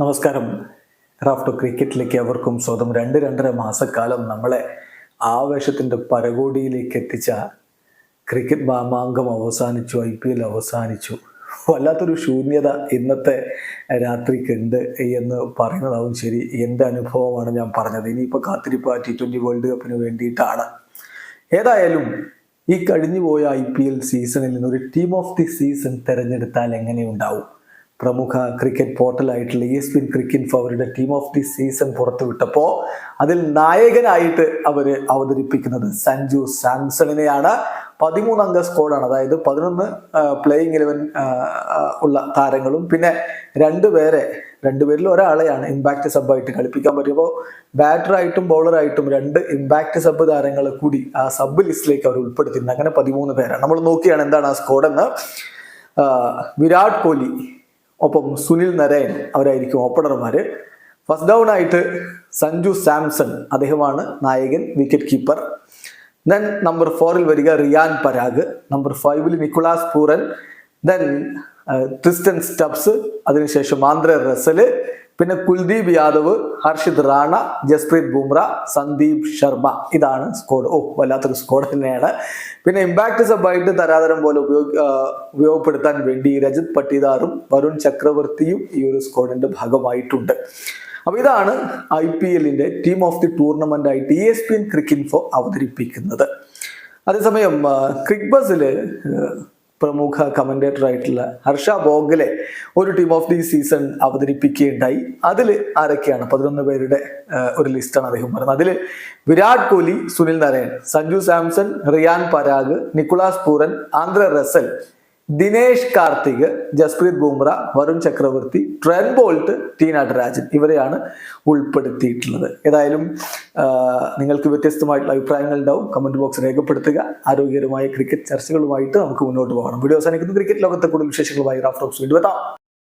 നമസ്കാരം. ക്രാഫ്റ്റ് ക്രിക്കറ്റിലേക്ക് അവർക്കും സ്വന്തം രണ്ട് രണ്ടര മാസക്കാലം നമ്മളെ ആവേശത്തിന്റെ പരകോടിയിലേക്ക് എത്തിച്ച ക്രിക്കറ്റ് മാമാങ്കം അവസാനിച്ചു ഐ പി എൽ അവസാനിച്ചു. വല്ലാത്തൊരു ശൂന്യത ഇന്നത്തെ രാത്രിക്കുണ്ട് എന്ന് പറയുന്നതാവും ശരി. എന്റെ അനുഭവമാണ് ഞാൻ പറഞ്ഞത്. ഇനിയിപ്പോൾ കാത്തിരിപ്പ് ടി ട്വന്റി വേൾഡ് കപ്പിന് വേണ്ടിയിട്ടാണ്. ഏതായാലും ഈ കഴിഞ്ഞുപോയ ഐ പി എൽ സീസണിൽ നിന്ന് ഒരു ടീം ഓഫ് ദി സീസൺ തിരഞ്ഞെടുത്താൽ എങ്ങനെയുണ്ടാവും? പ്രമുഖ ക്രിക്കറ്റ് പോർട്ടലായിട്ടുള്ള ഈ സ്പിൻ ക്രിക്കറ്റ് അവരുടെ ടീം ഓഫ് ദി സീസൺ പുറത്തുവിട്ടപ്പോൾ അതിൽ നായകനായിട്ട് അവർ അവതരിപ്പിക്കുന്നത് സഞ്ജു സാംസണിനെയാണ്. പതിമൂന്നംഗ സ്കോഡാണ് അതായത് പതിനൊന്ന് പ്ലേയിങ് ഇലവൻ ഉള്ള താരങ്ങളും പിന്നെ രണ്ടുപേരെ രണ്ടുപേരിൽ ഒരാളെയാണ് ഇമ്പാക്ട് സബായിട്ട് കളിപ്പിക്കാൻ പറ്റുമ്പോൾ ബാറ്ററായിട്ടും ബൗളറായിട്ടും രണ്ട് ഇമ്പാക്ട് സബ് താരങ്ങളെ കൂടി ആ സബ് ലിസ്റ്റിലേക്ക് അവർ ഉൾപ്പെടുത്തിയിട്ടുണ്ട്. അങ്ങനെ പതിമൂന്ന് പേരാണ്. നമ്മൾ നോക്കിയാണ് എന്താണ് ആ സ്കോഡെന്ന് വിരാട് കോഹ്ലി ഒപ്പം സുനിൽ നരയൻ അവരായിരിക്കും ഓപ്പണർമാർ ഫസ്റ്റ് ഡൗൺ ആയിട്ട് സഞ്ജു സാംസൺ അദ്ദേഹമാണ് നായകൻ വിക്കറ്റ് കീപ്പർ ദെൻ നമ്പർ ഫോറിൽ വരിക റിയാൻ പരാഗ്. നമ്പർ ഫൈവിൽ Nicholas Pooran. Then Kristen Stubbs. അതിനുശേഷം ആന്ധ്ര റസൽ. പിന്നെ കുൽദീപ് യാദവ് ഹർഷിത് റാണ ജസ്പ്രീത് ബുംറ സന്ദീപ് ശർമ്മ. ഇതാണ് സ്കോഡ് ഓ വല്ലാത്തൊരു സ്കോഡ് തന്നെയാണ്. പിന്നെ ഇമ്പാക്ട് സബായിട്ട് തരാതരം പോലെ ഉപയോഗ ഉപയോഗപ്പെടുത്താൻ വേണ്ടി രജത് പട്ടിദാറും വരുൺ ചക്രവർത്തിയും ഈ ഒരു സ്കോഡിന്റെ ഭാഗമായിട്ടുണ്ട്. അപ്പൊ ഇതാണ് ഐ പി എല്ലിന്റെ ടീം ഓഫ് ദി ടൂർണമെന്റ് ആയി E S P N Cricinfo അവതരിപ്പിക്കുന്നത്. അതേസമയം ക്രിക്ക് ബസിൽ പ്രമുഖ കമന്റേറ്റർ ആയിട്ടുള്ള ഹർഷ ബോഗലെ ഒരു ടീം ഓഫ് ദി സീസൺ അവതരിപ്പിക്കുകയുണ്ടായി. അതിൽ ആരൊക്കെയാണ്? പതിനൊന്ന് പേരുടെ ഒരു ലിസ്റ്റാണ് അദ്ദേഹം പറയുന്നത് അതിൽ Virat Kohli Sunil Narine Sanju Samson Riyan Parag Nicholas Pooran Andre Russell Dinesh Karthik Jasprit Bumrah Varun Chakravarthy Trent Boult T Natarajan ഇവരെയാണ് ഉൾപ്പെടുത്തിയിട്ടുള്ളത്. ഏതായാലും നിങ്ങൾക്ക് വ്യത്യസ്തമായിട്ടുള്ള അഭിപ്രായങ്ങൾ ഉണ്ടാവും. കമന്റ് ബോക്സ് രേഖപ്പെടുത്തുക. ആരോഗ്യകരമായ ക്രിക്കറ്റ് ചർച്ചകളുമായിട്ട് നമുക്ക് മുന്നോട്ട് പോകണം. വീഡിയോ അവസാനിക്കുന്നു. ക്രിക്കറ്റ് ലോകത്തെ കൂടുതൽ വിശേഷങ്ങളുമായി റാഫ്റ്റോക്സ് വീണ്ടും എത്താം.